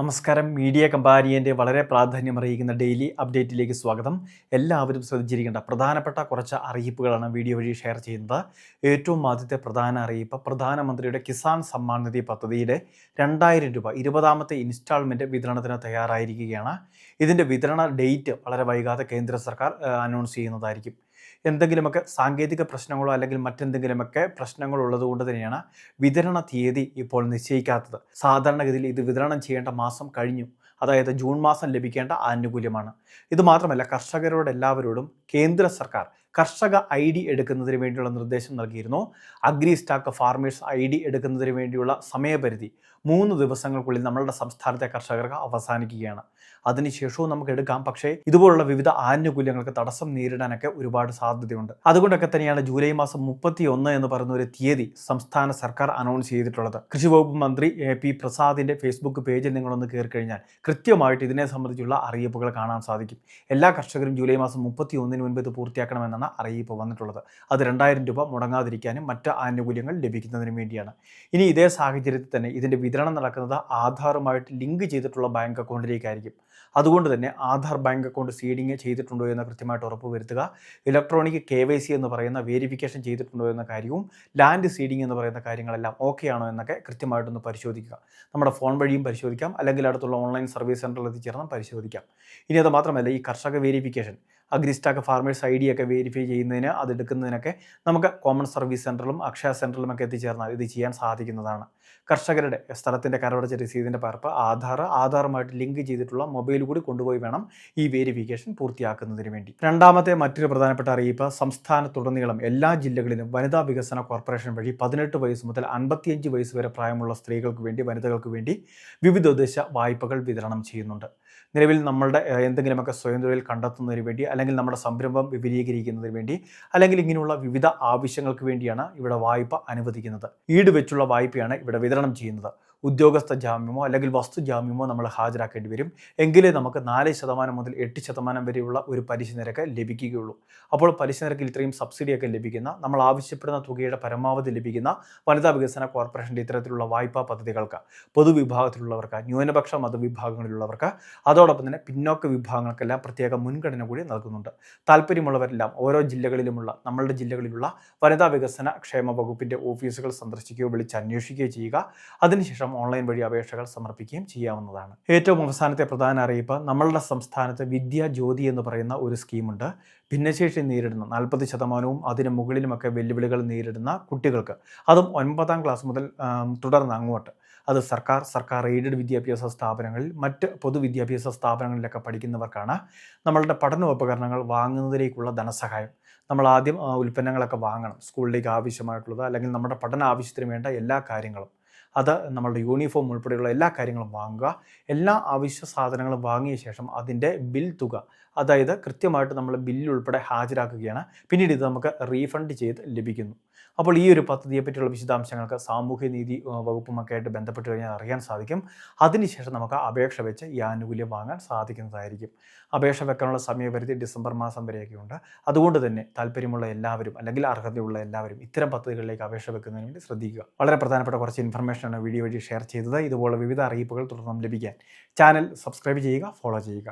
നമസ്കാരം. മീഡിയ കമ്പാനിയന്റെ വളരെ പ്രാധാന്യം അറിയിക്കുന്ന ഡെയിലി അപ്ഡേറ്റിലേക്ക് സ്വാഗതം. എല്ലാവരും ശ്രദ്ധിച്ചിരിക്കേണ്ട പ്രധാനപ്പെട്ട കുറച്ച് അറിയിപ്പുകളാണ് വീഡിയോ വഴി ഷെയർ ചെയ്യുന്നത്. ഏറ്റവും ആദ്യത്തെ പ്രധാന അറിയിപ്പ് പ്രധാനമന്ത്രിയുടെ കിസാൻ സമ്മാൻ നിധി പദ്ധതിയുടെ രണ്ടായിരം രൂപ ഇരുപതാമത്തെ ഇൻസ്റ്റാൾമെന്റ് വിതരണത്തിന് തയ്യാറായിരിക്കുകയാണ്. ഇതിന്റെ വിതരണ ഡേറ്റ് വളരെ വൈകാതെ കേന്ദ്ര സർക്കാർ അനൗൺസ് ചെയ്യുന്നതായിരിക്കും. എന്തെങ്കിലുമൊക്കെ സാങ്കേതിക പ്രശ്നങ്ങളോ അല്ലെങ്കിൽ മറ്റെന്തെങ്കിലുമൊക്കെ പ്രശ്നങ്ങൾ ഉള്ളതുകൊണ്ട് തന്നെയാണ് വിതരണ തീയതി ഇപ്പോൾ നിശ്ചയിക്കാത്തത്. സാധാരണഗതിയിൽ ഇത് വിതരണം ചെയ്യേണ്ട മാസം കഴിഞ്ഞു. അതായത് ജൂൺ മാസം ലഭിക്കേണ്ട ആനുകൂല്യമാണ്. ഇത് മാത്രമല്ല കർഷകരോട് എല്ലാവരോടും കേന്ദ്ര സർക്കാർ കർഷക ഐ ഡി എടുക്കുന്നതിന് വേണ്ടിയുള്ള നിർദ്ദേശം നൽകിയിരുന്നു. Agri stack farmers I D എടുക്കുന്നതിന് വേണ്ടിയുള്ള സമയപരിധി മൂന്ന് ദിവസങ്ങൾക്കുള്ളിൽ നമ്മളുടെ സംസ്ഥാനത്തെ കർഷകർക്ക് അവസാനിക്കുകയാണ്. അതിനുശേഷവും നമുക്ക് എടുക്കാം. പക്ഷേ ഇതുപോലുള്ള വിവിധ ആനുകൂല്യങ്ങൾക്ക് തടസ്സം നേരിടാനൊക്കെ ഒരുപാട് സാധ്യതയുണ്ട്. അതുകൊണ്ടൊക്കെ തന്നെയാണ് ജൂലൈ മാസം മുപ്പത്തി ഒന്ന് എന്ന് പറയുന്ന ഒരു തീയതി സംസ്ഥാന സർക്കാർ അനൗൺസ് ചെയ്തിട്ടുള്ളത്. കൃഷി വകുപ്പ് മന്ത്രി എ പി പ്രസാദിന്റെ ഫേസ്ബുക്ക് പേജിൽ നിങ്ങളൊന്ന് കയറി കഴിഞ്ഞാൽ കൃത്യമായിട്ട് ഇതിനെ സംബന്ധിച്ചുള്ള അറിയിപ്പുകൾ കാണാൻ സാധിക്കും. എല്ലാ കർഷകരും ജൂലൈ മാസം മുപ്പത്തി ഒന്നിന് മുൻപ് ഇത് പൂർത്തിയാക്കണമെന്നാണ് അറിയിപ്പ് വന്നിട്ടുള്ളത്. അത് രണ്ടായിരം രൂപ മുടങ്ങാതിരിക്കാനും മറ്റ് ആനുകൂല്യങ്ങൾ ലഭിക്കുന്നതിനും വേണ്ടിയാണ്. ഇനി ഇതേ സാഹചര്യത്തിൽ തന്നെ ഇതിന്റെ വിതരണം നടക്കുന്നത് ആധാറുമായിട്ട് ലിങ്ക് ചെയ്തിട്ടുള്ള ബാങ്ക് അക്കൗണ്ടിലേക്കായിരിക്കും. അതുകൊണ്ട് തന്നെ ആധാർ ബാങ്ക് അക്കൗണ്ട് സീഡിങ് ചെയ്തിട്ടുണ്ടോ എന്ന് കൃത്യമായിട്ട് ഉറപ്പുവരുത്തുക ഇലക്ട്രോണിക് കെ വൈ സി എന്ന് പറയുന്ന വേരിഫിക്കേഷൻ ചെയ്തിട്ടുണ്ടോ എന്ന കാര്യവും ലാൻഡ് സീഡിങ് എന്ന് പറയുന്ന കാര്യങ്ങളെല്ലാം ഓക്കെ ആണോ എന്നൊക്കെ കൃത്യമായിട്ടൊന്ന് പരിശോധിക്കുക. നമ്മുടെ ഫോൺ വഴിയും പരിശോധിക്കാം. അല്ലെങ്കിൽ അടുത്തുള്ള ഓൺലൈൻ സർവീസ് സെന്ററിൽ എത്തിച്ചേർന്ന് പരിശോധിക്കാം. ഇനി അത് മാത്രമല്ല ഈ കർഷക verification. AgriStack farmers I D ഒക്കെ വെരിഫൈ ചെയ്യുന്നതിന് അതെടുക്കുന്നതിനൊക്കെ നമുക്ക് കോമൺ സർവീസ് സെന്ററിലും അക്ഷയ സെന്ററിലും ഒക്കെ എത്തിച്ചേർന്നാൽ ഇത് ചെയ്യാൻ സാധിക്കുന്നതാണ്. കർഷകരുടെ സ്ഥലത്തിന്റെ കരവടച്ച രസീതിന്റെ പകർപ്പ് ആധാർ ആധാറുമായിട്ട് ലിങ്ക് ചെയ്തിട്ടുള്ള മൊബൈൽ കൂടി കൊണ്ടുപോയി വേണം ഈ വെരിഫിക്കേഷൻ പൂർത്തിയാക്കുന്നതിന് വേണ്ടി. രണ്ടാമത്തെ മറ്റൊരു പ്രധാനപ്പെട്ട അറിയിപ്പ് സംസ്ഥാനത്തുടനീളം എല്ലാ ജില്ലകളിലും വനിതാ വികസന കോർപ്പറേഷൻ വഴി പതിനെട്ട് വയസ്സ് മുതൽ അൻപത്തിയഞ്ച് വയസ്സ് വരെ പ്രായമുള്ള സ്ത്രീകൾക്ക് വേണ്ടി വനിതകൾക്ക് വേണ്ടി വിവിധ ഉദ്ദേശ വായ്പകൾ വിതരണം ചെയ്യുന്നുണ്ട്. നിലവിൽ നമ്മളുടെ എന്തെങ്കിലുമൊക്കെ സ്വയം തൊഴിൽ കണ്ടെത്തുന്നതിന് വേണ്ടി അല്ലെങ്കിൽ നമ്മുടെ സംരംഭം വിപുലീകരിക്കുന്നതിന് വേണ്ടി അല്ലെങ്കിൽ ഇങ്ങനെയുള്ള വിവിധ ആവശ്യങ്ങൾക്ക് വേണ്ടിയാണ് ഇവിടെ വായ്പ അനുവദിക്കുന്നത്. ഈട് വെച്ചുള്ള വായ്പയാണ് ഇവിടെ വിതരണം ചെയ്യുന്നത്. ഉദ്യോഗസ്ഥ ജാമ്യമോ അല്ലെങ്കിൽ വസ്തു ജാമ്യമോ നമ്മൾ ഹാജരാക്കേണ്ടി വരും. എങ്കിലേ നമുക്ക് നാല് ശതമാനം മുതൽ എട്ട് ശതമാനം വരെയുള്ള ഒരു പലിശ നിരക്ക് ലഭിക്കുകയുള്ളൂ. അപ്പോൾ പലിശ നിരക്കിൽ ഇത്രയും സബ്സിഡിയൊക്കെ ലഭിക്കുന്ന നമ്മൾ ആവശ്യപ്പെടുന്ന തുകയുടെ പരമാവധി ലഭിക്കുന്ന വനിതാ വികസന കോർപ്പറേഷന്റെ ഇത്തരത്തിലുള്ള വായ്പാ പദ്ധതികൾക്ക് പൊതുവിഭാഗത്തിലുള്ളവർക്ക് ന്യൂനപക്ഷ മതവിഭാഗങ്ങളിലുള്ളവർക്ക് അതോടൊപ്പം തന്നെ പിന്നോക്ക വിഭാഗങ്ങൾക്കെല്ലാം പ്രത്യേക മുൻഗണന കൂടി നൽകുന്നുണ്ട്. താല്പര്യമുള്ളവരെല്ലാം ഓരോ ജില്ലകളിലുമുള്ള നമ്മളുടെ ജില്ലകളിലുള്ള വനിതാ വികസന ക്ഷേമ വകുപ്പിന്റെ ഓഫീസുകൾ സന്ദർശിക്കുകയോ വിളിച്ച് അന്വേഷിക്കുകയോ ചെയ്യുക. അതിനുശേഷം ഓൺലൈൻ വഴി അപേക്ഷകൾ സമർപ്പിക്കുകയും ചെയ്യാവുന്നതാണ്. ഏറ്റവും അവസാനത്തെ പ്രധാന അറിയിപ്പ് നമ്മളുടെ സംസ്ഥാനത്ത് വിദ്യാ ജ്യോതി എന്ന് പറയുന്ന ഒരു സ്കീമുണ്ട്. ഭിന്നശേഷി നേരിടുന്ന. നാൽപ്പത് ശതമാനവും അതിന് മുകളിലുമൊക്കെ വെല്ലുവിളികൾ നേരിടുന്ന കുട്ടികൾക്ക്. അതും ഒൻപതാം ക്ലാസ് മുതൽ തുടർന്ന് അങ്ങോട്ട്. അത് സർക്കാർ സർക്കാർ എയ്ഡഡ് വിദ്യാഭ്യാസ സ്ഥാപനങ്ങളിൽ മറ്റ് പൊതുവിദ്യാഭ്യാസ സ്ഥാപനങ്ങളിലൊക്കെ പഠിക്കുന്നവർക്കാണ് നമ്മളുടെ പഠനോപകരണങ്ങൾ വാങ്ങുന്നതിലേക്കുള്ള ധനസഹായം. നമ്മൾ ആദ്യം ഉൽപ്പന്നങ്ങളൊക്കെ വാങ്ങണം. സ്കൂളിലേക്ക് ആവശ്യമായിട്ടുള്ളത് അല്ലെങ്കിൽ നമ്മുടെ പഠന ആവശ്യത്തിന് വേണ്ട എല്ലാ കാര്യങ്ങളും. അത് നമ്മളുടെ യൂണിഫോം ഉൾപ്പെടെയുള്ള എല്ലാ കാര്യങ്ങളും വാങ്ങുക. എല്ലാ ആവശ്യ സാധനങ്ങളും വാങ്ങിയ ശേഷം അതിന്റെ ബിൽ തുക. അതായത് കൃത്യമായിട്ട് നമ്മൾ ബില്ല് ഉൾപ്പെടെ ഹാജരാക്കുകയാണ്. പിന്നീട് ഇത് നമുക്ക് റീഫണ്ട് ചെയ്ത് ലഭിക്കുന്നു. അപ്പോൾ ഈ ഒരു പദ്ധതിയെ പറ്റിയുള്ള വിശദാംശങ്ങൾക്ക് സാമൂഹ്യനീതി വകുപ്പുമൊക്കെ ആയിട്ട് ബന്ധപ്പെട്ട് കഴിഞ്ഞാൽ അറിയാൻ സാധിക്കും. അതിനുശേഷം നമുക്ക് അപേക്ഷ വെച്ച് ഈ ആനുകൂല്യം വാങ്ങാൻ സാധിക്കുന്നതായിരിക്കും. അപേക്ഷ വെക്കാനുള്ള സമയപരിധി ഡിസംബർ മാസം വരെയൊക്കെ ഉണ്ട്. അതുകൊണ്ട് തന്നെ താല്പര്യമുള്ള എല്ലാവരും അല്ലെങ്കിൽ അർഹതയുള്ള എല്ലാവരും ഇത്തരം പദ്ധതികളിലേക്ക് അപേക്ഷ വെക്കുന്നതിന് വേണ്ടി ശ്രദ്ധിക്കുക. വളരെ പ്രധാനപ്പെട്ട കുറച്ച് ഇൻഫർമേഷനാണ് വീഡിയോ വഴി ഷെയർ ചെയ്തത്. ഇതുപോലെ വിവിധ അറിയിപ്പുകൾ തുടർന്നും ലഭിക്കാൻ. ചാനൽ സബ്സ്ക്രൈബ് ചെയ്യുക ഫോളോ ചെയ്യുക.